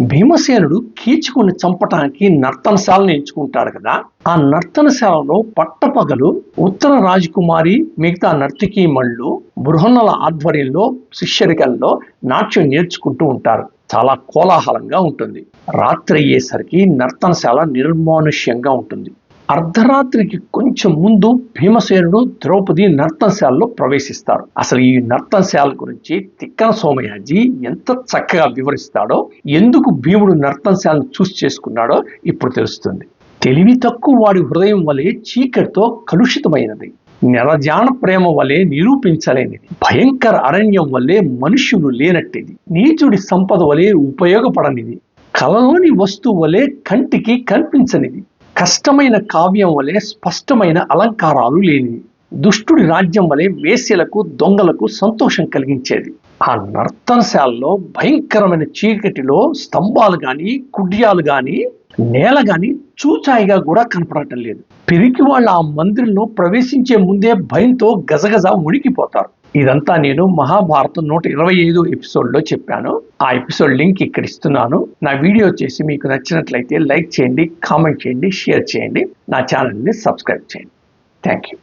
భీమసేనుడు కీచుకుని చంపటానికి నర్తనశాలను ఎంచుకుంటాడు కదా. ఆ నర్తనశాలలో పట్టపగలు ఉత్తర రాజకుమారి మిగతా నర్తకీమణులు బృహన్నల ఆధ్వర్యంలో శిష్యరికల్లో నాట్యం నేర్చుకుంటూ ఉంటారు. చాలా కోలాహలంగా ఉంటుంది. రాత్రి అయ్యేసరికి నర్తనశాల నిర్మానుష్యంగా ఉంటుంది. అర్ధరాత్రికి కొంచెం ముందు భీమసేనుడు ద్రౌపది నర్తనశాలలో ప్రవేశిస్తారు. అసలు ఈ నర్తనశాల గురించి తిక్కన సోమయాజీ ఎంత చక్కగా వివరిస్తాడో ఎందుకు భీముడు నర్తనశాలను చూసి చేసుకున్నాడో ఇప్పుడు తెలుస్తుంది. తెలివి తక్కువ వాడి హృదయం వలె చీకటితో కలుషితమైనది. నెలజాన ప్రేమ వలె నిరూపించలేనిది. భయంకర అరణ్యం వల్లే మనుష్యుడు లేనట్టిది. నీచుడి సంపద వలె ఉపయోగపడనిది. కలలోని వస్తువు వలె కంటికి కనిపించనిది. కష్టమైన కావ్యం వలె స్పష్టమైన అలంకారాలు లేనివి. దుష్టుడి రాజ్యం వలె వేశ్యలకు దొంగలకు సంతోషం కలిగించేది. ఆ నర్తనశాలలో భయంకరమైన చీకటిలో స్తంభాలు గాని కుడ్యాలు గాని నేల గాని చూచాయిగా కూడా కనపడటం లేదు. పెరిగి వాళ్ళు ఆ మందిరంలో ప్రవేశించే ముందే భయంతో గజగజ ఉడికిపోతారు ఇదంతా నేను మహాభారతం నూట ఇరవై ఐదు ఎపిసోడ్లో చెప్పాను. ఆ ఎపిసోడ్ లింక్ ఇక్కడ ఇస్తున్నాను. నా వీడియో చేసి మీకు నచ్చినట్లయితే లైక్ చేయండి కామెంట్ చేయండి షేర్ చేయండి. నా ఛానల్ని సబ్స్క్రైబ్ చేయండి. Thank you.